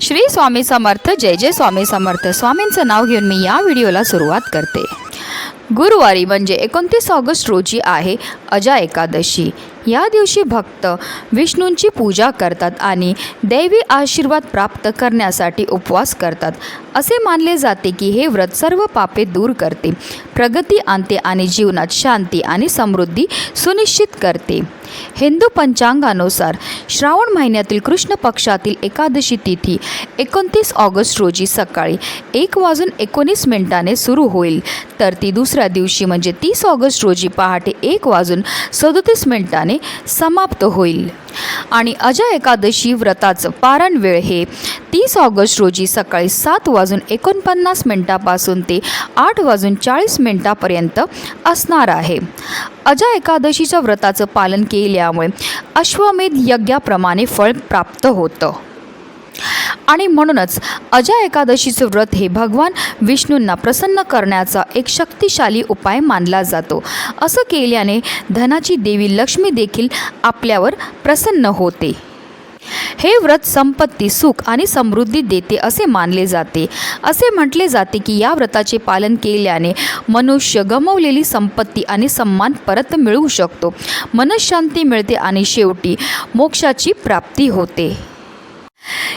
श्री स्वामी समर्थ जय जय स्वामी समर्थ. स्वामींचं नाव घेऊन मी या व्हिडिओला सुरुवात करते. गुरुवारी म्हणजे एकोणतीस ऑगस्ट रोजी आहे अजा एकादशी. या दिवशी भक्त विष्णूंची पूजा करतात आणि दैवी आशीर्वाद प्राप्त करण्यासाठी उपवास करतात. असे मानले जाते की हे व्रत सर्व पापे दूर करते प्रगती आणते आणि जीवनात शांती आणि समृद्धी सुनिश्चित करते. हिंदू पंचांगानुसार श्रावण महिन्यातील कृष्ण पक्षातील एकादशी तिथी एकोणतीस ऑगस्ट रोजी सकाळी एक वाजून एकोणीस मिनिटाने सुरू होईल. तर ती दुसऱ्या दिवशी म्हणजे तीस ऑगस्ट रोजी पहाटे एक वाजून सदोतीस मिनिटाने समाप्त होईल. आणि अजय एकादशी व्रताचं पारण वेळ हे तीस ऑगस्ट रोजी सकाळी सात वाजून एकोणपन्नास मिनिटापासून ते आठ वाजून चाळीस मिनिटापर्यंत असणार आहे. अजय एकादशीच्या व्रताचं पालन केल्यामुळे अश्वमेध यज्ञाप्रमाणे फळ प्राप्त होतं. आणि म्हणूनच अजय एकादशीचं व्रत हे भगवान विष्णूंना प्रसन्न करण्याचा एक शक्तिशाली उपाय मानला जातो. असं केल्याने धनाची देवी लक्ष्मी देखील आपल्यावर प्रसन्न होते. हे व्रत संपत्ती सुख आणि समृद्धी देते असे मानले जाते. असे म्हटले जाते की या व्रताचे पालन केल्याने मनुष्य गमवलेली संपत्ती आणि सन्मान परत मिळवू शकतो. मनशांती मिळते आणि शेवटी मोक्षाची प्राप्ती होते.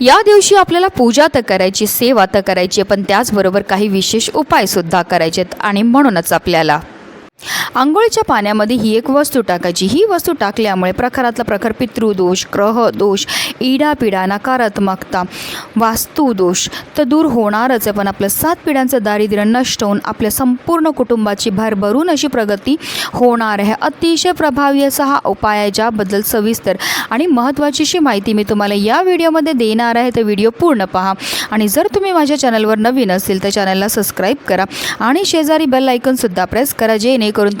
या दिवशी आपल्याला पूजा तर करायची सेवा तर करायची पण त्याचबरोबर काही विशेष उपायसुद्धा करायचे आहेत आणि म्हणूनच आपल्याला आंघोळीच्या पाण्यामध्ये ही एक वस्तू टाकायची. ही वस्तू टाकल्यामुळे प्रखरातला प्रखर पितृदोष ग्रह दोष इडापिडा नकारात्मकता वास्तुदोष तर दूर होणारच आहे. पण आपलं सात पिढ्यांचं दारिद्र्य नष्ट होऊन आपल्या संपूर्ण कुटुंबाची भरभरून अशी प्रगती होणार आहे. अतिशय प्रभावी असा हा उपाय आहे ज्याबद्दल सविस्तर आणि महत्त्वाचीशी माहिती मी तुम्हाला या व्हिडिओमध्ये देणार आहे. तर व्हिडिओ पूर्ण पहा आणि जर तुम्ही माझ्या चॅनलवर नवीन असेल तर चॅनलला सबस्क्राईब करा आणि शेजारी बेल आयकॉनसुद्धा प्रेस करा जेणेकरून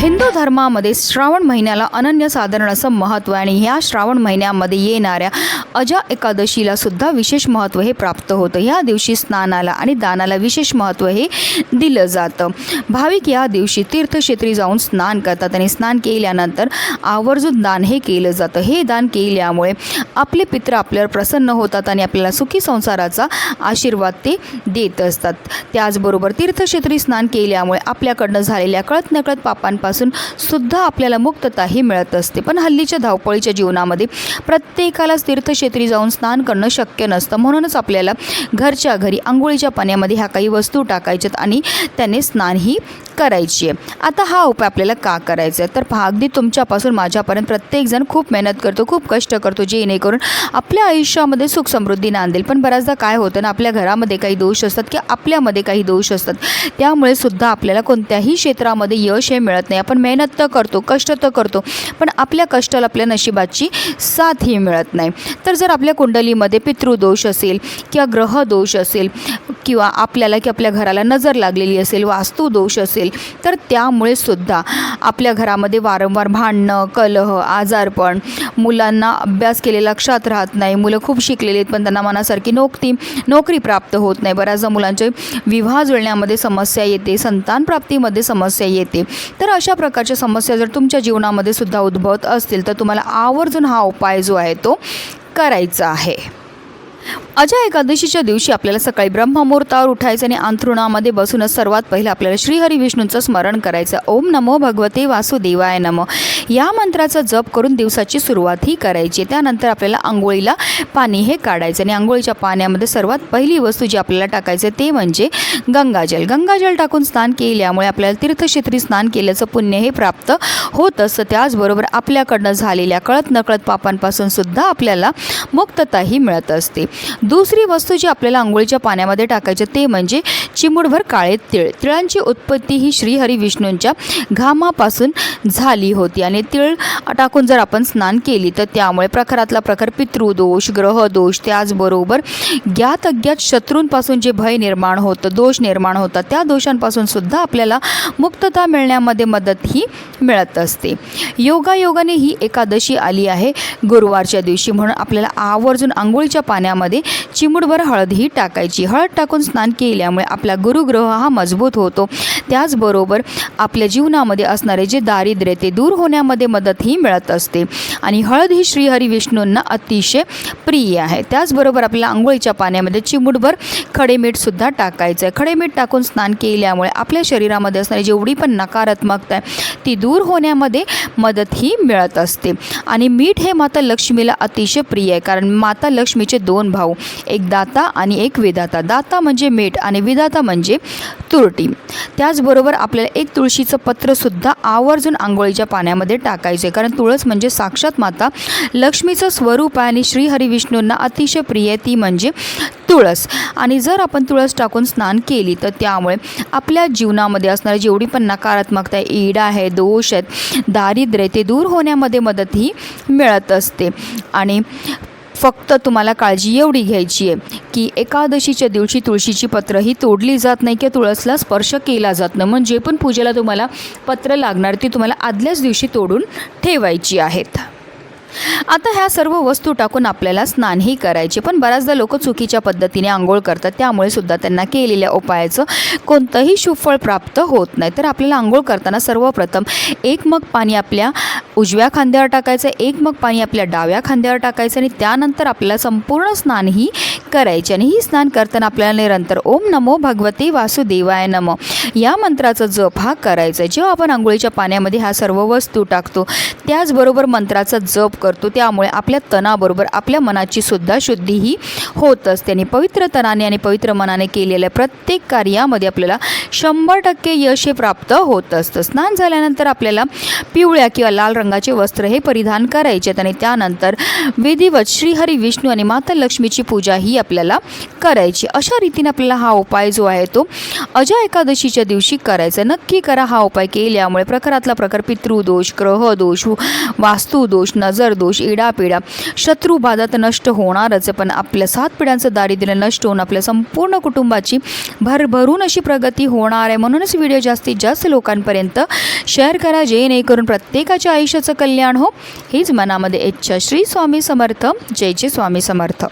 हिंदू धर्मामध्ये श्रावण महिन्याला अनन्यसाधारण असं महत्त्व आणि ह्या श्रावण महिन्यामध्ये येणाऱ्या अजा एकादशीला सुद्धा विशेष महत्त्व हे प्राप्त होतं. ह्या दिवशी स्नानाला आणि दानाला विशेष महत्त्व हे दिलं जातं. भाविक या दिवशी तीर्थक्षेत्री जाऊन स्नान करतात आणि स्नान केल्यानंतर आवर्जून दान हे केलं जातं. हे दान केल्यामुळे आपले पित्र आपल्यावर प्रसन्न होतात आणि आपल्याला सुखी संसाराचा आशीर्वाद ते देत असतात. त्याचबरोबर तीर्थक्षेत्री स्नान केल्यामुळे आपल्याकडनं झालेल्या कळत नकळत पापांपासून सुद्धा आपल्याला मुक्तता ही मिळत असते. पण हल्लीच्या धावपळीच्या जीवनामध्ये प्रत्येकालाच तीर्थक्षेत्री जाऊन स्नान करणं शक्य नसतं. म्हणूनच आपल्याला घरच्या घरी आंघोळीच्या पाण्यामध्ये ह्या काही वस्तू टाकायच्यात आणि त्याने स्नानही करायची आहे. आता हा उपाय आपल्याला का करायचा आहे? तर पहा अगदी तुमच्यापासून माझ्यापर्यंत प्रत्येकजण खूप मेहनत करतो खूप कष्ट करतो जेणेकरून आपल्या आयुष्यामध्ये सुख समृद्धी नांदेल. पण बऱ्याचदा काय होतं ना आपल्या घरामध्ये काही दोष असतात किंवा आपल्यामध्ये काही दोष असतात त्यामुळे सुद्धा आपल्याला कोणत्याही क्षेत्रामध्ये यश हे मिळत नाही. आपण मेहनत तर करतो कष्ट तर करतो पण आपल्या कष्टाला आपल्या नशिबाची साथ ही मिळत नाही. तर जर आपल्या कुंडलीमध्ये पितृदोष असेल किंवा ग्रहदोष असेल किंवा आपल्याला की आपल्या घराला नजर लागलेली असेल वास्तुदोष असेल तर त्यामुळे सुद्धा आपल्या घरामध्ये वारंवार भांडणं कलह आजारपण मुलांना अभ्यास केले लक्षात राहत नाही मुलं खूप शिकलेली आहेत पण त्यांना मनासारखी नोकरी नोकरी प्राप्त होत नाही. बऱ्याचदा मुलांचे विवाह जुळण्यामध्ये समस्या येते संतान प्राप्तीमध्ये समस्या येते. तर अशा प्रकारच्या समस्या जर तुमच्या जीवनामध्ये सुद्धा उद्भवत असतील तर तुम्हाला आवर्जून हा उपाय जो आहे तो करायचा आहे. अजय एकादशीच्या दिवशी आपल्याला सकाळी ब्रह्ममुहूर्तावर उठायचं आणि अंथरुणामध्ये बसूनच सर्वात पहिलं आपल्याला श्रीहरी विष्णूंचं स्मरण करायचं. ओम नमो भगवते वासुदेवाय नमो. या मंत्राचा जप करून दिवसाची सुरुवात ही करायची. त्यानंतर आपल्याला आंघोळीला पाणी हे काढायचं आणि आंघोळीच्या पाण्यामध्ये सर्वात पहिली वस्तू जी आपल्याला टाकायचं ते म्हणजे गंगाजल. गंगाजल टाकून स्नान केल्यामुळे आपल्याला तीर्थक्षेत्री स्नान केल्याचं पुण्य हे प्राप्त होत असतं त्याचबरोबर आपल्याकडनं झालेल्या कळत नकळत पापांपासून सुद्धा आपल्याला मुक्तताही मिळत असते. दुसरी वस्तू जी आपल्याला आंघोळीच्या पाण्यामध्ये टाकायचे ते म्हणजे चिमुडभर काळे तिळ. तिळांची उत्पत्ती ही श्रीहरी विष्णूंच्या घामापासून झाली होती आणि तिळ टाकून जर आपण स्नान केली तर त्यामुळे प्रखरातला प्रखर पितृदोष ग्रहदोष त्याचबरोबर ज्ञात अज्ञात शत्रूंपासून जे भय निर्माण होतं दोष निर्माण होतात त्या दोषांपासून सुद्धा आपल्याला मुक्तता मिळण्यामध्ये मदत ही मिळत असते. योगायोगाने ही एकादशी आली आहे गुरुवारच्या दिवशी म्हणून आपल्याला आवर्जून आंघोळीच्या पाण्यामध्ये चिमूटभर हळदही टाकायची. हळद टाकून स्नान केल्यामुळे आपला गुरुग्रह हा मजबूत होतो. त्याचबरोबर आपल्या जीवनामध्ये असणारे जे दारिद्र्य ते दूर होण्यामध्ये मदतही मिळत असते. आणि हळद ही श्रीहरी विष्णूंना अतिशय प्रिय आहे. त्याचबरोबर आपल्याला आंघोळीच्या पाण्यामध्ये चिमूटभर खडे मीठसुद्धा टाकायचं आहे. खडे मीठ टाकून स्नान केल्यामुळे आपल्या शरीरामध्ये असणारी जेवढी पण नकारात्मकता आहे ती दूर होण्यामध्ये मदतही मिळत असते. आणि मीठ हे माता लक्ष्मीला अतिशय प्रिय आहे कारण माता लक्ष्मीचे दोन भाऊ. एक दाता आणि एक विधाता. दाता म्हणजे मीठ आणि विधाता म्हणजे तुरटी. त्याचबरोबर आपल्याला एक तुळशीचं पत्रसुद्धा आवर्जून आंघोळीच्या पाण्यामध्ये टाकायचं आहे. कारण तुळस म्हणजे साक्षात माता लक्ष्मीचं स्वरूप आहे आणि श्रीहरिविष्णूंना अतिशय प्रिय ती म्हणजे तुळस. आणि जर आपण तुळस टाकून स्नान केली तर त्यामुळे आपल्या जीवनामध्ये असणारी जेवढी पण नकारात्मकता आहे ईड आहे दोष आहेत दारिद्र्य ते दूर होण्यामध्ये मदतही मिळत असते. आणि फक्त तुम्हाला काळजी एवढी घ्यायची आहे की एकादशीच्या दिवशी तुळशीची पत्र ही तोडली जात नाही किंवा तुळसला स्पर्श केला जात नाही. म्हणजे पण पूजेला तुम्हाला पत्र लागणार ती तुम्हाला आदल्याच दिवशी तोडून ठेवायची आहेत. आता ह्या सर्व वस्तू टाकून आपल्याला स्नानही करायचे. पण बऱ्याचदा लोक चुकीच्या पद्धतीने आंघोळ करतात त्यामुळे सुद्धा त्यांना केलेल्या उपायाचं कोणतंही सुफळ प्राप्त होत नाही. तर आपल्याला आंघोळ करताना सर्वप्रथम एक मग पाणी आपल्या उजव्या खांद्यावर टाकायचं एक मग पाणी आपल्या डाव्या खांद्यावर टाकायचं आणि त्यानंतर आपल्याला संपूर्ण स्नानही करायचे आणि ही स्नान करताना आपल्याला निरंतर ओम नमो भगवते वासुदेवाय नम. या मंत्राचा जप हा करायचा आहे. जेव्हा आपण आंघोळीच्या पाण्यामध्ये ह्या सर्व वस्तू टाकतो त्याचबरोबर मंत्राचा जप करतो त्यामुळे आपल्या तणाबरोबर आपल्या मनाची सुद्धा शुद्धी ही होत असते. आणि पवित्र तनाने आणि पवित्र मनाने केलेल्या प्रत्येक कार्यामध्ये आपल्याला शंभर टक्के यश हे प्राप्त होत असतं. स्नान झाल्यानंतर आपल्याला पिवळ्या किंवा लाल रंगाचे वस्त्र हे परिधान करायचे आणि त्यानंतर विधिवत श्रीहरी विष्णू आणि माता लक्ष्मीची पूजा ही आपल्याला करायची. अशा रीतीने आपल्याला हा उपाय जो आहे तो अजा एकादशीच्या दिवशी करायचा. नक्की करा हा उपाय केल्यामुळे प्रकारातला प्रकार पितृदोष ग्रहदोष वास्तुदोष नजरदोष इडापिडा शत्रुबाधात नष्ट होणारच. आहे पण आपल्या सात पिढ्यांचं दारिद्र्य नष्ट होऊन आपल्या संपूर्ण कुटुंबाची भरभरून अशी प्रगती होणार आहे. म्हणूनच व्हिडिओ जास्तीत जास्त लोकांपर्यंत शेअर करा. जेणेकरून प्रत्येकाच्या आयुष्याचं कल्याण हो. हीच मनामध्ये इच्छा. श्री स्वामी समर्थ. जय जय स्वामी समर्थ.